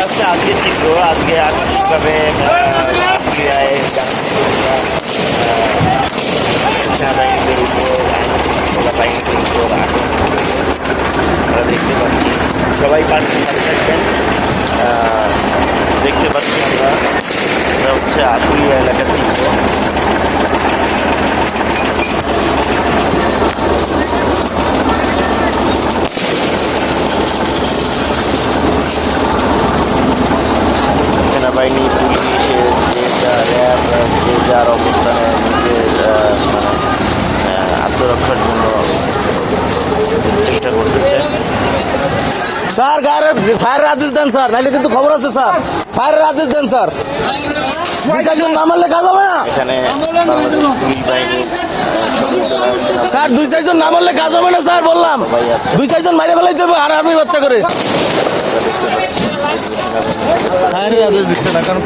এটা আজকে চিত্র, আজকে আকস্মিকভাবে আমরা দেখতে পাচ্ছি সবাই পাশে দেখতে পাচ্ছি আমরা। এটা হচ্ছে আশুলিয়া এলাকার চিত্র সেনাবাহিনী পুলিশ যে যা র্যাব যে যার অবস্থানে নিজের আহ, মানে আত্মরক্ষার জন্য চেষ্টা করতেছে। স্যার গায়ের ফায়ারের আদেশ দেন স্যার। নাইলে কিন্তু খবর আছে স্যার। ফায়ারের আদেশ দেন স্যার। দুই চারজন না মারলে কাজ হবে না। স্যার দুই চারজন না মারলে কাজ হবে না স্যার বললাম। দুই চারজন মাইরে ফেলাইতে হবে আর আমি বাচ্চা করে। ফায়ারের আদেশ দিচ্ছে না কারণ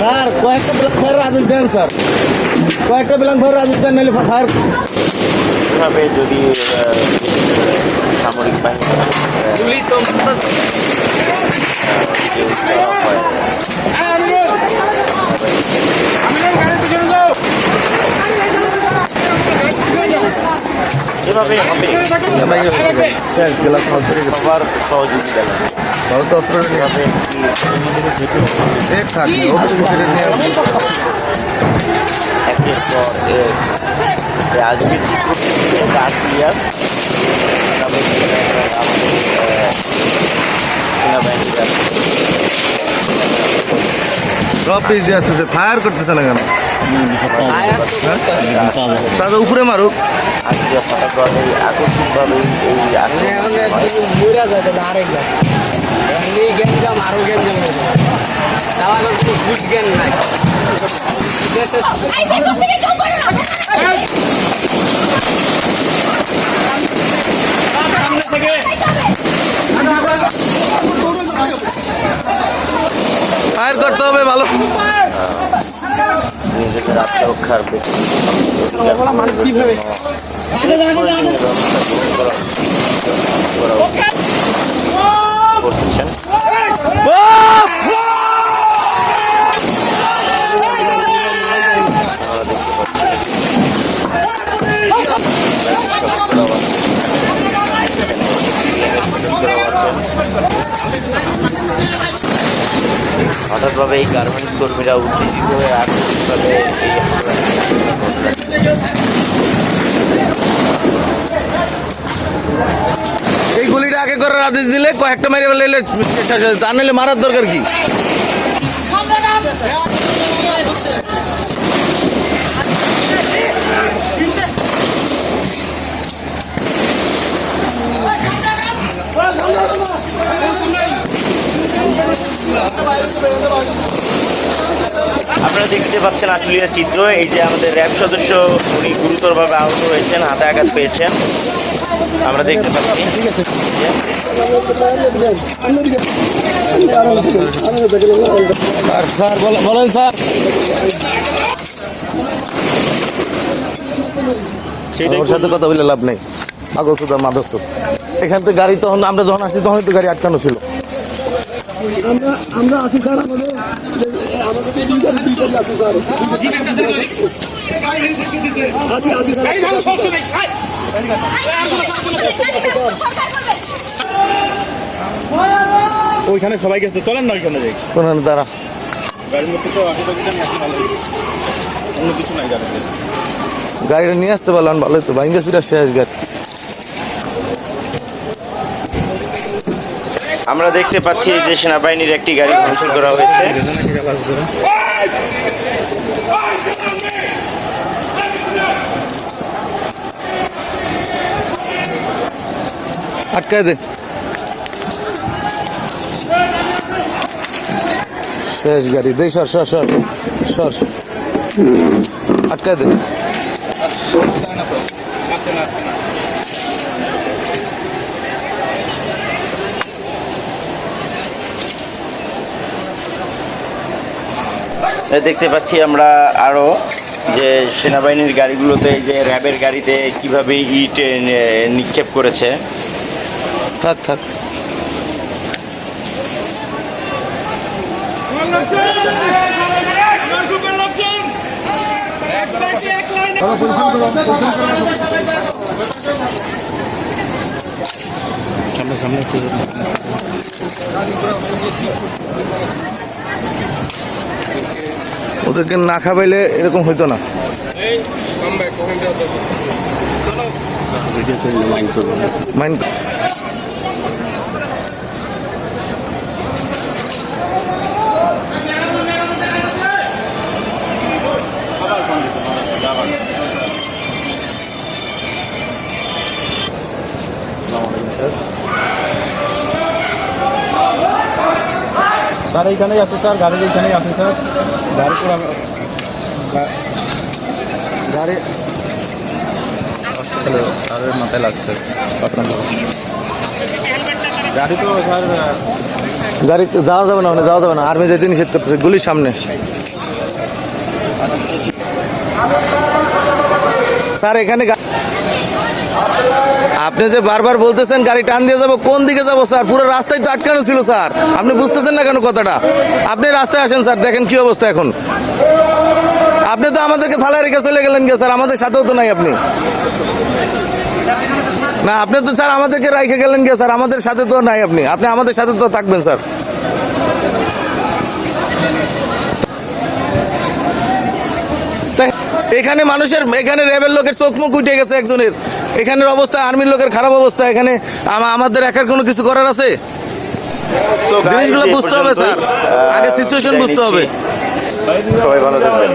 স্যার কয়েকটা ফায়ারের আদেশ দেন স্যার। কয়েকটা ব্ল্যাক ফায়ারের আদেশ দেন নাহলে ফায়ার এভাবে যদি সামরিক বাহিনী এভাবে হবে। সবার সহযোগিতা একের পর এক এই আজকের চিত্র কাজ ক্লিয়ার সেনাবাহিনীরা সব পিস দিয়ে আসতেছে। ফায়ার করতেছে না কেন? তাদের উপরে মারুক। আজকে আকস্মিকভাবে এই হয়। আরও গেঞ্জাম হয়ে ঘুষ জ্ঞান নাই। ফায়ার করতে হবে ভালো। নিজেদের আত্মরক্ষার করতেছেন হঠাৎভাবে এই গার্মেন্টস কর্মীরা উত্তেজিত হয়ে আর্থিকভাবে এই এই গুলিটা আগে করার আদেশ দিলে কয়েকটা মেরে ফেলে শেষ হয়ে যেত। আর নাহলে মারার দরকার কি আপনারা দেখতে পাচ্ছেন আশুলিয়ার চিত্র এই যে আমাদের র্যাব সদস্য উনি গুরুতরভাবে আহত হয়েছেন হাতে আঘাত পেয়েছেন। আমরা দেখতে পাচ্ছি। স্যার বলেন স্যার। ওর সাথে কথা বলে লাভ নেই। পাগল সুদা এখান থেকে গাড়ি তখন আমরা যখন আসছি তখন তো গাড়ি আটকানো ছিল। আমরা আমরা আছি স্যার আমাদের আমাদের দুই গাড়ি দুই স্যার। আছি আছি স্যার। সরকার করবে ওইখানে সবাই গেছে চলেন না ওইখানে যাই। কোন দ্বারা গাড়ির মধ্যে তো আশেপাশে অন্য কিছু নাই গাড়িতে। গাড়িটা নিয়ে আসতে পারলাম ভালো তো। সুরা শেষ গাড়ি। আমরা দেখতে পাচ্ছি যে সেনাবাহিনীর একটি গাড়ি ভাঙচুর করা হয়েছে। আটকায় দে। শেষ গাড়ি। দে, সর সর সর সর। আটকায় দে। দেখতে পাচ্ছি আমরা আরও যে সেনাবাহিনীর গাড়িগুলোতে এই যে র্যাবের গাড়িতে কীভাবে ইট নিক্ষেপ করেছে। থাক থাক। ওদেরকে না খাবাইলে এরকম হইতো না। মাইন্ড স্যার এইখানেই আছে স্যার গাড়ির এইখানেই আছে স্যার। গাড়ি পুরো গাড়ি স্যারের মাথায় লাগছে। আপনার গাড়ি তো স্যার গাড়ি যাওয়া যাবে না ওখানে যাওয়া যাবে না। আর্মি যেতে নিষেধ করতেছে গুলির সামনে। স্যার এখানে গা- আপনি যে বারবার বলতেছেন গাড়ি টান দিয়ে যাব, কোন দিকে যাব স্যার? পুরো রাস্তায় তো আটকানো ছিল স্যার। আপনি বুঝতেছেন না কেন কথাটা? আপনি রাস্তায় আসেন স্যার, দেখেন কি অবস্থা এখন। আপনি তো আমাদেরকে ভালো রেখে চলে গেলেন গে স্যার, আমাদের সাথেও তো নাই আপনি। না, আপনি তো স্যার আমাদেরকে রাইখে গেলেন গে স্যার, আমাদের সাথে তো নাই আপনি। আপনি আমাদের সাথে তো থাকবেন, স্যার। এখানে মানুষের এখানে র্যাবের লোকের চোখ মুখ উঠে গেছে একজনের। এখানের অবস্থা আর্মির লোকের খারাপ অবস্থা এখানে আমাদের একার কোনো কিছু করার আছে? জিনিসগুলো বুঝতে হবে, স্যার। আগে সিচুয়েশন বুঝতে হবে। সবাই ভালো থাকবেন।